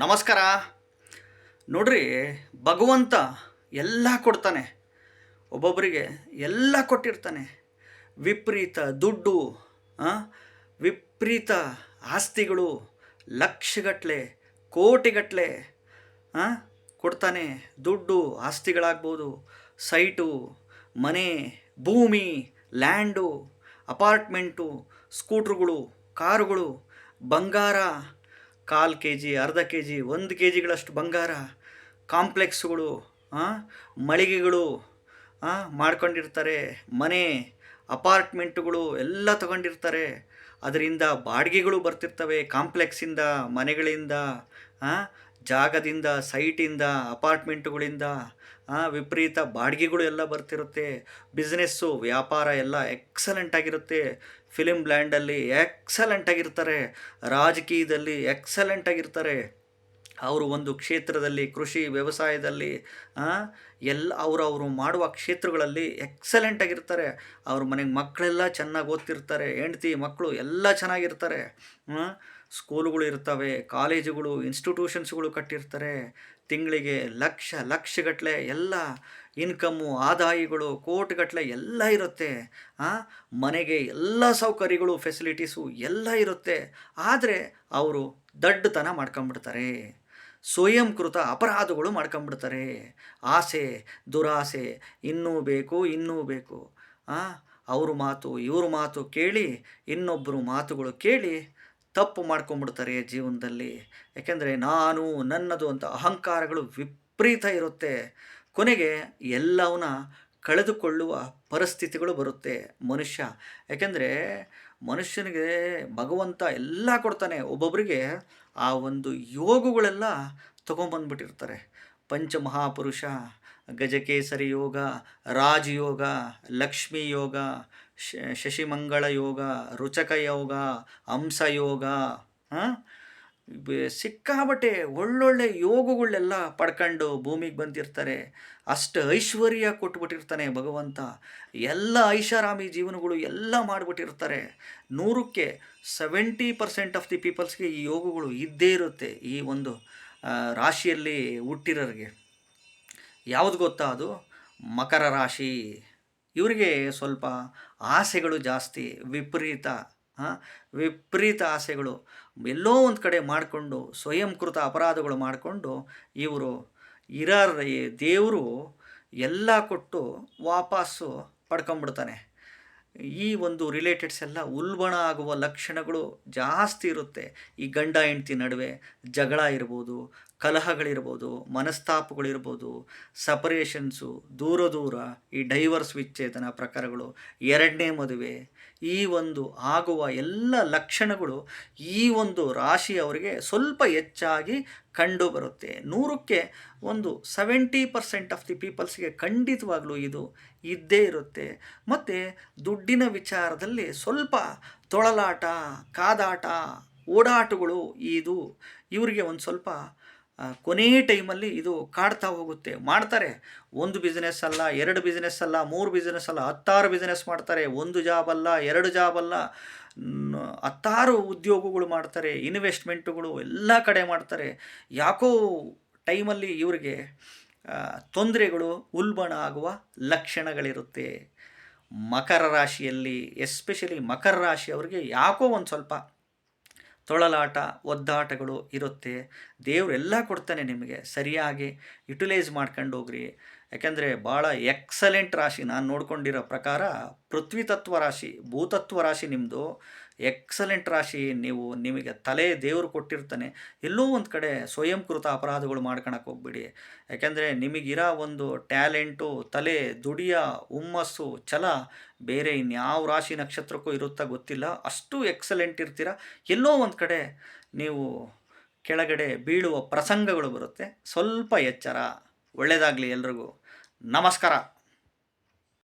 ನಮಸ್ಕಾರ. ನೋಡ್ರಿ, ಭಗವಂತ ಎಲ್ಲ ಕೊಡ್ತಾನೆ. ಒಬ್ಬೊಬ್ಬರಿಗೆ ಎಲ್ಲ ಕೊಟ್ಟಿರ್ತಾನೆ. ವಿಪರೀತ ದುಡ್ಡು ವಿಪರೀತ ಆಸ್ತಿಗಳು ಲಕ್ಷಗಟ್ಟಲೆ ಕೋಟಿಗಟ್ಟಲೆ ಕೊಡ್ತಾನೆ. ದುಡ್ಡು ಆಸ್ತಿಗಳಾಗ್ಬೋದು, ಸೈಟು, ಮನೆ, ಭೂಮಿ, ಲ್ಯಾಂಡು, ಅಪಾರ್ಟ್ಮೆಂಟು, ಸ್ಕೂಟ್ರುಗಳು, ಕಾರುಗಳು, ಬಂಗಾರ ಕಾಲು ಕೆ ಜಿ ಅರ್ಧ ಕೆ ಜಿ ಒಂದು ಕೆ ಜಿಗಳಷ್ಟು ಬಂಗಾರ, ಕಾಂಪ್ಲೆಕ್ಸ್ಗಳು ಮಳಿಗೆಗಳು ಮಾಡ್ಕೊಂಡಿರ್ತಾರೆ, ಮನೆ, ಅಪಾರ್ಟ್ಮೆಂಟುಗಳು ಎಲ್ಲ ತಗೊಂಡಿರ್ತಾರೆ. ಅದರಿಂದ ಬಾಡಿಗೆಗಳು ಬರ್ತಿರ್ತವೆ ಕಾಂಪ್ಲೆಕ್ಸಿಂದ ಮನೆಗಳಿಂದ ಜಾಗದಿಂದ, ಸೈಟಿಂದ, ಅಪಾರ್ಟ್ಮೆಂಟುಗಳಿಂದ ವಿಪರೀತ ಬಾಡಿಗೆಗಳು ಎಲ್ಲ ಬರ್ತಿರುತ್ತೆ. ಬಿಸ್ನೆಸ್ಸು, ವ್ಯಾಪಾರ ಎಲ್ಲ ಎಕ್ಸಲೆಂಟ್ ಆಗಿರುತ್ತೆ. ಫಿಲಿಮ್ ಲ್ಯಾಂಡಲ್ಲಿ ಎಕ್ಸಲೆಂಟ್ ಆಗಿರ್ತಾರೆ. ರಾಜಕೀಯದಲ್ಲಿ ಎಕ್ಸಲೆಂಟ್ ಆಗಿರ್ತಾರೆ. ಅವರು ಒಂದು ಕ್ಷೇತ್ರದಲ್ಲಿ, ಕೃಷಿ ವ್ಯವಸಾಯದಲ್ಲಿ ಎಲ್ಲ ಅವರು ಅವರು ಮಾಡುವ ಕ್ಷೇತ್ರಗಳಲ್ಲಿ ಎಕ್ಸಲೆಂಟ್ ಆಗಿರ್ತಾರೆ. ಅವ್ರ ಮನೆಗೆ ಮಕ್ಕಳೆಲ್ಲ ಚೆನ್ನಾಗಿ ಓದ್ತಿರ್ತಾರೆ. ಹೆಂಡ್ತಿ, ಮಕ್ಕಳು ಎಲ್ಲ ಚೆನ್ನಾಗಿರ್ತಾರೆ. ಸ್ಕೂಲುಗಳು ಇರ್ತವೆ ಕಾಲೇಜುಗಳು, ಇನ್ಸ್ಟಿಟ್ಯೂಷನ್ಸ್ಗಳು ಕಟ್ಟಿರ್ತಾರೆ. ತಿಂಗಳಿಗೆ ಲಕ್ಷ ಲಕ್ಷಗಟ್ಟಲೆ ಎಲ್ಲ ಇನ್ಕಮ್ಮು, ಆದಾಯಗಳು ಕೋಟಿಗಟ್ಟಲೆ ಎಲ್ಲ ಇರುತ್ತೆ. ಮನೆಗೆ ಎಲ್ಲ ಸೌಕರ್ಯಗಳು, ಫೆಸಿಲಿಟೀಸು ಎಲ್ಲ ಇರುತ್ತೆ. ಆದರೆ ಅವರು ದಡ್ಡತನ ಮಾಡ್ಕೊಂಬಿಡ್ತಾರೆ. ಸ್ವಯಂಕೃತ ಅಪರಾಧಗಳು ಮಾಡ್ಕೊಂಬಿಡ್ತಾರೆ. ಆಸೆ, ದುರಾಸೆ, ಇನ್ನೂ ಬೇಕು ಇನ್ನೂ ಬೇಕು. ಅವ್ರ ಮಾತು, ಇವ್ರ ಮಾತು ಕೇಳಿ ಇನ್ನೊಬ್ಬರು ಮಾತುಗಳು ಕೇಳಿ ತಪ್ಪು ಮಾಡ್ಕೊಂಡ್ಬಿಡ್ತಾರೆ ಜೀವನದಲ್ಲಿ. ಯಾಕೆಂದರೆ ನಾನು, ನನ್ನದು ಅಂತ ಅಹಂಕಾರಗಳು ವಿಪರೀತ ಇರುತ್ತೆ. ಕೊನೆಗೆ ಎಲ್ಲವನ್ನ ಕಳೆದುಕೊಳ್ಳುವ ಪರಿಸ್ಥಿತಿಗಳು ಬರುತ್ತೆ ಮನುಷ್ಯ. ಯಾಕೆಂದರೆ ಮನುಷ್ಯನಿಗೆ ಭಗವಂತ ಎಲ್ಲ ಕೊಡ್ತಾನೆ. ಒಬ್ಬೊಬ್ಬರಿಗೆ ಆ ಒಂದು ಯೋಗಗಳೆಲ್ಲ ತೊಗೊಂಬಂದ್ಬಿಟ್ಟಿರ್ತಾರೆ ಪಂಚಮಹಾಪುರುಷ ಗಜಕೇಸರಿ ಯೋಗ, ರಾಜಯೋಗ, ಲಕ್ಷ್ಮೀ ಯೋಗ, ಶ, ಶಶಿಮಂಗಳ ಯೋಗ, ರುಚಕ ಯೋಗ, ಹಂಸ ಯೋಗ ಸಿಕ್ಕಾಬಟ್ಟೆ ಒಳ್ಳೊಳ್ಳೆ ಯೋಗಗಳನ್ನೆಲ್ಲ ಪಡ್ಕೊಂಡು ಭೂಮಿಗೆ ಬಂದಿರ್ತಾರೆ. ಅಷ್ಟು ಐಶ್ವರ್ಯ ಕೊಟ್ಬಿಟ್ಟಿರ್ತಾನೆ ಭಗವಂತ. ಎಲ್ಲ ಐಷಾರಾಮಿ ಜೀವನಗಳು ಎಲ್ಲ ಮಾಡಿಬಿಟ್ಟಿರ್ತಾರೆ. ನೂರಕ್ಕೆ ಸೆವೆಂಟಿ ಪರ್ಸೆಂಟ್ ಆಫ್ ದಿ ಪೀಪಲ್ಸ್ಗೆ ಈ ಯೋಗಗಳು ಇದ್ದೇ ಇರುತ್ತೆ ಈ ಒಂದು ರಾಶಿಯಲ್ಲಿ ಹುಟ್ಟಿರೋರಿಗೆ. ಯಾವುದು ಗೊತ್ತಾ ಅದು? ಮಕರ ರಾಶಿ. ಇವರಿಗೆ ಸ್ವಲ್ಪ ಆಸೆಗಳು ಜಾಸ್ತಿ, ವಿಪರೀತ ವಿಪರೀತ ಆಸೆಗಳು. ಎಲ್ಲೋ ಒಂದು ಕಡೆ ಮಾಡಿಕೊಂಡು, ಸ್ವಯಂಕೃತ ಅಪರಾಧಗಳು ಮಾಡಿಕೊಂಡು ಇವರು ಇರಾರ ದೇವರು ಎಲ್ಲ ಕೊಟ್ಟು ವಾಪಸ್ಸು ಪಡ್ಕೊಂಬಿಡ್ತಾನೆ ಈ ಒಂದು ರಿಲೇಟೆಡ್ಸ್ ಎಲ್ಲ ಉಲ್ಬಣ ಆಗುವ ಲಕ್ಷಣಗಳು ಜಾಸ್ತಿ ಇರುತ್ತೆ. ಈ ಗಂಡ, ಹೆಂಡತಿ ನಡುವೆ ಜಗಳ ಇರ್ಬೋದು ಕಲಹಗಳಿರ್ಬೋದು, ಮನಸ್ತಾಪಗಳಿರ್ಬೋದು ಸಪರೇಷನ್ಸು ದೂರ ದೂರ, ಈ ಡೈವರ್ಸ್ ವಿಚ್ಛೇದನ ಪ್ರಕಾರಗಳು ಎರಡನೇ ಮದುವೆ, ಈ ಒಂದು ಆಗುವ ಎಲ್ಲ ಲಕ್ಷಣಗಳು ಈ ಒಂದು ರಾಶಿಯವರಿಗೆ ಸ್ವಲ್ಪ ಹೆಚ್ಚಾಗಿ ಕಂಡು ಬರುತ್ತೆ. ನೂರಕ್ಕೆ ಒಂದು ಸೆವೆಂಟಿ ಪರ್ಸೆಂಟ್ ಆಫ್ ದಿ ಪೀಪಲ್ಸ್ಗೆ ಖಂಡಿತವಾಗಲೂ ಇದು ಇದ್ದೇ ಇರುತ್ತೆ. ಮತ್ತು ದುಡ್ಡಿನ ವಿಚಾರದಲ್ಲಿ ಸ್ವಲ್ಪ ತೊಳಲಾಟ, ಕಾದಾಟ, ಓಡಾಟಗಳು ಇದು, ಇವರಿಗೆ ಒಂದು ಸ್ವಲ್ಪ ಕೊನೇ ಟೈಮಲ್ಲಿ ಇದು ಕಾಡ್ತಾ ಹೋಗುತ್ತೆ. ಮಾಡ್ತಾರೆ. ಒಂದು ಬಿಸ್ನೆಸ್ ಅಲ್ಲ, ಎರಡು ಬಿಸ್ನೆಸ್ ಅಲ್ಲ, ಮೂರು ಬಿಸ್ನೆಸ್ ಅಲ್ಲ, ಹತ್ತಾರು ಬಿಸ್ನೆಸ್ ಮಾಡ್ತಾರೆ. ಒಂದು ಜಾಬ್ ಅಲ್ಲ, ಎರಡು ಜಾಬ್ ಅಲ್ಲ ಹತ್ತಾರು ಉದ್ಯೋಗಗಳು ಮಾಡ್ತಾರೆ ಇನ್ವೆಸ್ಟ್ಮೆಂಟುಗಳು ಎಲ್ಲ ಕಡೆ ಮಾಡ್ತಾರೆ. ಯಾಕೋ ಟೈಮಲ್ಲಿ ಇವರಿಗೆ ತೊಂದರೆಗಳು ಉಲ್ಬಣ ಆಗುವ ಲಕ್ಷಣಗಳಿರುತ್ತೆ. ಮಕರ ರಾಶಿಯಲ್ಲಿ ಎಸ್ಪೆಷಲಿ ಮಕರ ರಾಶಿಯವರಿಗೆ ಯಾಕೋ ಒಂದು ಸ್ವಲ್ಪ ತೊಳಲಾಟ, ಒದ್ದಾಟಗಳು ಇರುತ್ತೆ. ದೇವರೆಲ್ಲ ಕೊಡ್ತಾನೆ ನಿಮಗೆ. ಸರಿಯಾಗಿ ಯುಟಿಲೈಸ್ ಮಾಡ್ಕೊಂಡು ಹೋಗ್ರಿ. ಯಾಕೆಂದರೆ ಭಾಳ ಎಕ್ಸಲೆಂಟ್ ರಾಶಿ. ನಾನು ನೋಡ್ಕೊಂಡಿರೋ ಪ್ರಕಾರ ಪೃಥ್ವಿ ತತ್ವ ರಾಶಿ ಭೂತತ್ವ ರಾಶಿ ನಿಮ್ಮದು ಎಕ್ಸಲೆಂಟ್ ರಾಶಿ, ನೀವು ನಿಮಗೆ ತಲೆ ದೇವರು ಕೊಟ್ಟಿರ್ತಾನೆ. ಎಲ್ಲೋ ಒಂದು ಕಡೆ ಸ್ವಯಂಕೃತ ಅಪರಾಧಗಳು ಮಾಡ್ಕೊಳಕ್ಕೆ ಹೋಗ್ಬಿಡಿ. ಯಾಕೆಂದರೆ ನಿಮಗಿರೋ ಒಂದು ಟ್ಯಾಲೆಂಟು, ತಲೆ ದುಡಿಯ ಹುಮ್ಮಸ್ಸು, ಛಲ, ಬೇರೆ ಇನ್ಯಾವ ರಾಶಿ ನಕ್ಷತ್ರಕ್ಕೂ ಇರುತ್ತಾ ಗೊತ್ತಿಲ್ಲ. ಅಷ್ಟು ಎಕ್ಸಲೆಂಟ್ ಇರ್ತೀರ? ಎಲ್ಲೋ ಒಂದು ಕಡೆ ನೀವು ಕೆಳಗಡೆ ಬೀಳುವ ಪ್ರಸಂಗಗಳು ಬರುತ್ತೆ. ಸ್ವಲ್ಪ ಎಚ್ಚರ. ಒಳ್ಳೆಯದಾಗಲಿ ಎಲ್ರಿಗೂ. ನಮಸ್ಕಾರ.